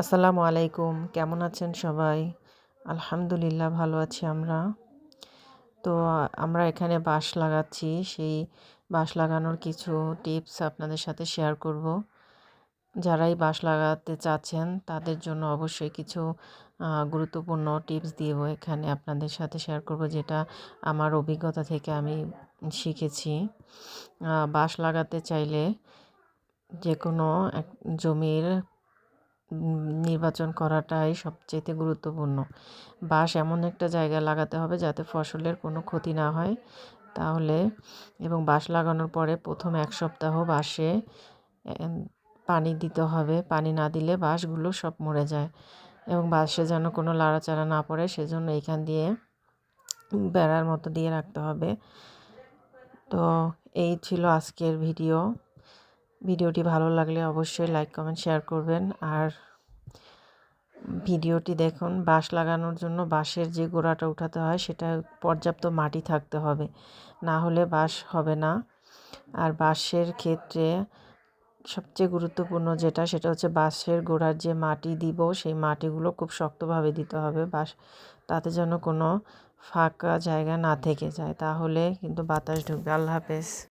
আসসালামু আলাইকুম। কেমন আছেন সবাই? আলহামদুলিল্লাহ ভালো আছি আমরা। তো, আমরা এখানে বাঁশ লাগাচ্ছি। সেই বাঁশ লাগানোর কিছু টিপস আপনাদের সাথে শেয়ার করব। যারাই বাঁশ লাগাতে চাচ্ছেন, তাদের জন্য অবশ্যই কিছু গুরুত্বপূর্ণ টিপস দিব এখানে আপনাদের সাথে শেয়ার করব, যেটা আমার অভিজ্ঞতা থেকে আমি শিখেছি। বাঁশ লাগাতে চাইলে যে কোনো এক জমির নির্বাচন করাটাই সবচেয়ে গুরুত্বপূর্ণ। বাঁশ এমন একটা জায়গায় লাগাতে হবে যাতে ফসলের কোনো ক্ষতি না হয়। তাহলে, এবং বাঁশ লাগানোর পরে প্রথম এক সপ্তাহ বাঁশে পানি দিতে হবে। পানি না দিলে বাঁশগুলো সব মরে যায়। এবং বাঁশে যেন কোনো লাড়াচাড়া না পড়ে, সেজন্য এখান দিয়ে বেড়ার মতো দিয়ে রাখতে হবে। তো এই ছিল আজকের ভিডিও। ভিডিওটি ভালো লাগলে অবশ্যই লাইক, কমেন্ট, শেয়ার করবেন। আর ভিডিওটি দেখুন, বাঁশ লাগানোর জন্য বাঁশের যে গোড়াটা উঠাতে হয়, সেটা পর্যাপ্ত মাটি থাকতে হবে। না হলে বাঁশ হবে না। আর বাঁশের ক্ষেত্রে সবচেয়ে গুরুত্বপূর্ণ যেটা, সেটা হচ্ছে বাঁশের গোড়ার যে মাটি দিব, সেই মাটিগুলো খুব শক্তভাবে দিতে হবে। বাঁশ, তাতে যেন কোনো ফাঁকা জায়গা না থেকে যায়। তাহলে কিন্তু বাতাস ঢুকবে। আল্লাহ হাফেজ।